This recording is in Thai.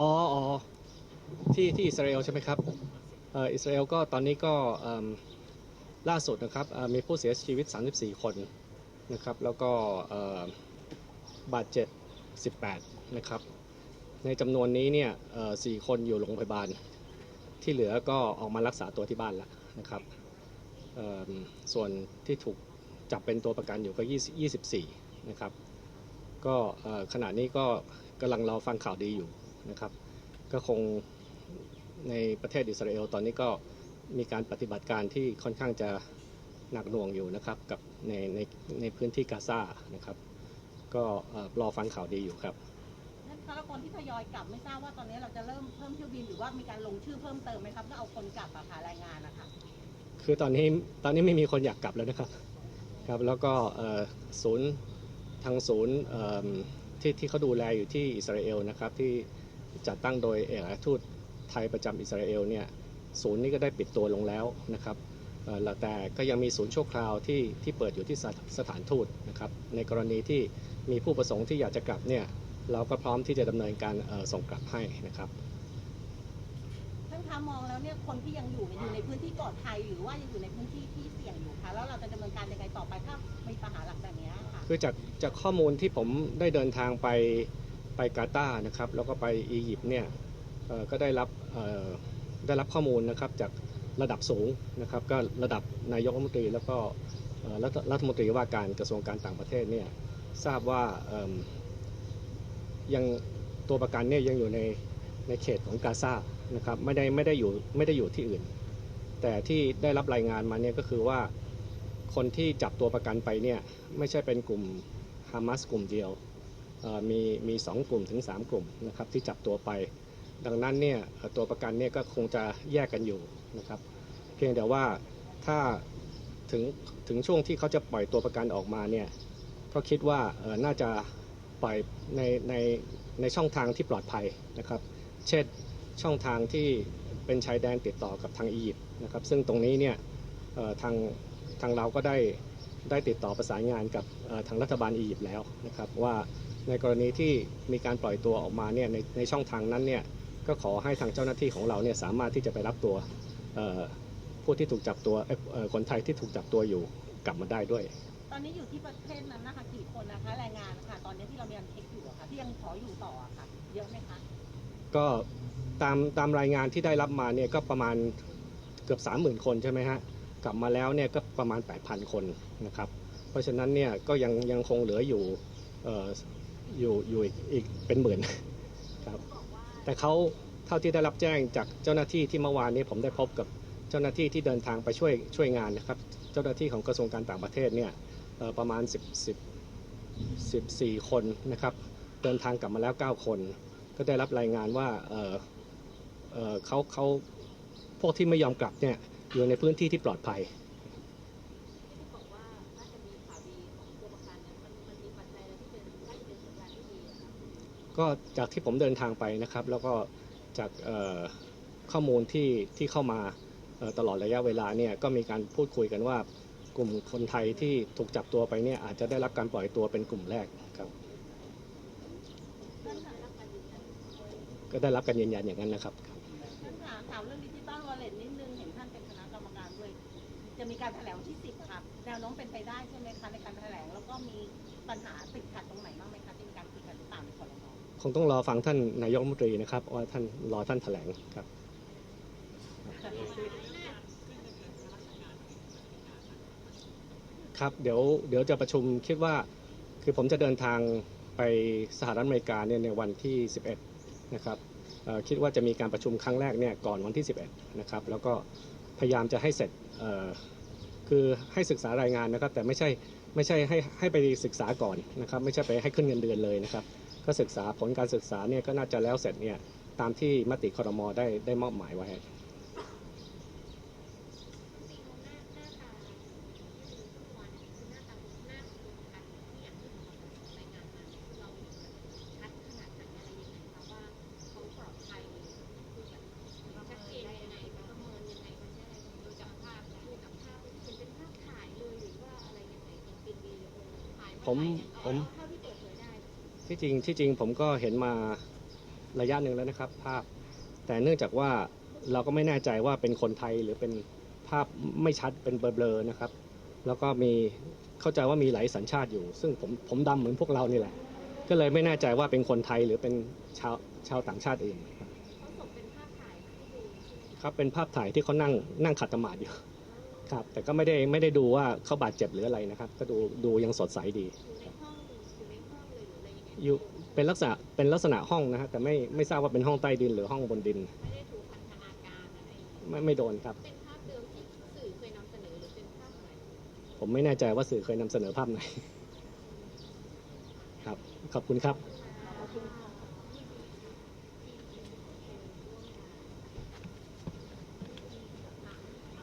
อ๋ออ๋อที่ที่อิสราเอลใช่ไหมครับเอออิสราเอลก็ตอนนี้ก็ล่าสุดนะครับมีผู้เสียชีวิต 34 คนนะครับแล้วก็บาดเจ็บ 18 นะครับ ในจำนวนนี้เนี่ยสี่คนอยู่โรงพยาบาล ที่เหลือก็ออกมารักษาตัวที่บ้านแล้วนะครับส่วนที่ถูกจับเป็นตัวประกันอยู่ก็ 20 24 นะครับ ก็ขณะนี้ก็กำลังรอฟังข่าวดีอยู่ นะครับ ก็คงในประเทศอิสราเอลตอนนี้ก็มีการปฏิบัติการที่ค่อนข้างจะหนักหน่วงอยู่นะครับกับในในในพื้นที่กาซานะครับ ก็เอ่อรอฟังข่าวดีอยู่ครับนั่นคะแล้วคนที่ทยอยกลับไม่ทราบว่าตอนนี้เราจะเริ่มเพิ่มเที่ยวบินหรือว่ามีการลงชื่อเพิ่มเติมไหมครับเพื่อเอาคนกลับอะค่ะรายงานนะคะคือตอนนี้ตอนนี้ไม่มีคนอยากกลับแล้วนะครับครับแล้วก็เอ่อศูนย์ทางศูนย์เอิ่มที่ที่เขาดูแลอยู่ที่อิสราเอลนะครับที่ จัดตั้งโดยเอกอัครทูตไทยประจำอิสราเอลเนี่ยศูนย์นี้ก็ได้ปิดตัวลงแล้วนะครับเอ่อแล้วแต่ก็ยังมีศูนย์ชั่วคราวที่ที่เปิดอยู่ที่สถสถานทูตนะครับในกรณีที่มีผู้ประสงค์ที่อยากจะกลับเนี่ยเราก็พร้อมที่จะดำเนินการเอ่อส่งกลับให้นะครับท่านคะมองแล้วเนี่ยคนที่ยังอยู่เนี่ยอยู่ในพื้นที่ปลอดภัยหรือว่ายังอยู่ในพื้นที่ที่เสี่ยงอยู่คะแล้วเราจะดำเนินการยังไงต่อไปถ้ามีปัญหาหลักแบบเนี้ยค่ะคือจากจากข้อมูลที่ผมได้เดินทางไป ไปกาตาร์นะครับแล้วก็ไปอียิปต์เนี่ยก็ได้รับได้รับข้อมูลนะครับจากระดับสูงนะครับก็ระดับนายกรัฐมนตรีแล้วก็รัฐมนตรีว่าการกระทรวงการต่างประเทศเนี่ยทราบว่ายังตัวประกันเนี่ยยังอยู่ในในเขตของกาซานะครับไม่ได้ไม่ได้อยู่ไม่ได้อยู่ที่อื่น แต่ที่ได้รับรายงานมาเนี่ยก็คือว่าคนที่จับตัวประกันไปเนี่ยไม่ใช่เป็นกลุ่มฮามาสกลุ่มเดียว มีมีสองกลุ่มถึง 3 กลุ่มนะครับที่จับตัวไป ดังนั้นเนี่ยตัวประกันเนี่ยก็คงจะแยกกันอยู่นะครับเพียงแต่ว่าถ้าถึงถึงช่วงที่เขาจะปล่อยตัวประกันออกมาเนี่ยก็คิดว่าน่าจะปล่อยในในในช่องทางที่ปลอดภัยนะครับ เช่นช่องทางที่เป็นชายแดนติดต่อกับทางอียิปต์นะครับ ซึ่งตรงนี้เนี่ยทางทางเราก็ได้ได้ติดต่อประสานงานกับทางรัฐบาลอียิปต์แล้วนะครับว่า ในกรณีที่มีการปล่อยตัวออกมาเนี่ยในในช่องทางนั้นเนี่ยก็ขอให้ทางเจ้าหน้าที่ของเราเนี่ยสามารถที่จะไปรับตัวเอ่อผู้ที่ถูกจับตัวเอ่อเอ่อคนไทยที่ถูกจับตัวอยู่กลับมาได้ด้วย ตอนนี้อยู่ที่ประเทศนั้นนะคะกี่คนนะคะแรงงานค่ะตอนนี้ที่เรามีการเช็คอยู่อะค่ะที่ยังขออยู่ต่ออะค่ะเยอะไหมคะก็ตามตามรายงานที่ได้รับมาเนี่ยก็ประมาณเกือบ 30,000 คนใช่ไหมฮะกลับมาแล้วเนี่ยก็ประมาณ 8,000 คนนะครับ เพราะฉะนั้นเนี่ยก็ยังยังคงเหลืออยู่เอยู่อยู่อีกอีกเป็นหมื่นครับแต่เขาเท่าที่ได้รับแจ้งจากเจ้าหน้าที่ที่เมื่อวานนี้ผมได้พบกับเจ้าหน้าที่ที่เดินทางไปช่วยช่วยงานนะครับ เจ้าหน้าที่ของกระทรวงการต่างประเทศเนี่ยประมาณ 10 10 14 คนนะครับ เดินทางกลับมาแล้ว 9 คน ก็ได้รับรายงานว่าเออเออเขาเขาพวกที่ไม่ยอมกลับเนี่ยอยู่ในพื้นที่ที่ปลอดภัย ก็จากที่ผมเดินทางไปนะครับ แล้วก็จากข้อมูลที่ที่เข้ามาตลอดระยะเวลาเนี่ยก็มีการพูดคุยกันว่ากลุ่มคนไทยที่ถูกจับตัวไปเนี่ยอาจจะได้รับการปล่อยตัวเป็นกลุ่มแรกครับ ก็ได้รับการยืนยันอย่างนั้นนะครับท่านถามถามเรื่องดิจิตอลวอลเล็ตนิดนึงเห็นท่านเป็นคณะกรรมการด้วยจะมีการแถลงที่สิบครับแนวโน้มเป็นไปได้ใช่ไหมคะในการแถลงแล้วก็มีปัญหาติดขัดตรงไหนบ้างไหมคะที่มีการคุยกันหรือเปล่าในคอรมอ คงต้องรอฟังท่านนายกรัฐมนตรีนะครับว่าท่านรอท่านแถลงครับครับเดี๋ยวเดี๋ยวจะประชุมคิดว่าคือผมจะเดินทางไปสหรัฐอเมริกาเนี่ยในวันที่ 11 นะครับเอ่อคิดว่าจะมีการประชุมครั้งแรกเนี่ยก่อนวันที่ 11 นะครับ แล้วก็พยายามจะให้เสร็จเอ่อคือให้ศึกษารายงานนะครับ แต่ไม่ใช่ไม่ใช่ให้ให้ไปศึกษาก่อนนะครับ ไม่ใช่ไปให้ขึ้นเงินเดือนเลยนะครับ ก็ศึกษาผลการศึกษาเนี่ยก็น่าจะแล้วเสร็จเนี่ยตามที่มติคอรมอได้ได้มอบหมายไว้จริงๆหน้าหน้าตาที่ดูทุกวันเนี่ยคือหน้าตาหน้าของตัวประกันที่อย่างที่ของเรารายงานมาเนี่ยคือเราเห็นแบบชัดขนาดไหนอะไรยังไงคะว่าเขาปลอดภัยคือแบบชัดเจนยังไงประเมินยังไงมันใช่อะไรดูจากภาพดูจากภาพเป็นเป็นภาพถ่ายเลยหรือว่าอะไรยังไงเป็นวิดีโอถ่ายผมเอผมเอาเที่จริงที่จริงผมก็เห็นมาระยะหนึ่งแล้วนะครับ ภาพ แต่เนื่องจากว่าเราก็ไม่แน่ใจว่าเป็นคนไทยหรือเป็นภาพไม่ชัดเป็นเบลอๆนะครับ แล้วก็มีเข้าใจว่ามีหลายสัญชาติอยู่ ซึ่งผมผมดำเหมือนพวกเรานี่แหละ ก็เลยไม่แน่ใจว่าเป็นคนไทยหรือเป็นชาวชาวต่างชาติเองครับเป็นภาพถ่ายที่เขานั่งนั่งขัดสมาธิอยู่ครับ แต่ก็ไม่ได้ไม่ได้ดูว่าเขาบาดเจ็บหรืออะไรนะครับ ก็ดูดูยังสดใสดี ออะไรยังไงอยู่เป็นลักษณะเป็นลักษณะห้องนะฮะแต่ไม่ไม่ทราบว่าเป็นห้องใต้ดินหรือห้องบนดิน ไม่ได้ถูกพันธนาการอะไรอย่างเงี้ยไม่ไม่โดนครับ เป็นภาพเดิมที่สื่อเคยนำเสนอหรือเป็นภาพใหม่ผมไม่แน่ใจว่าสื่อเคยนำเสนอภาพไหนครับขอบคุณครับ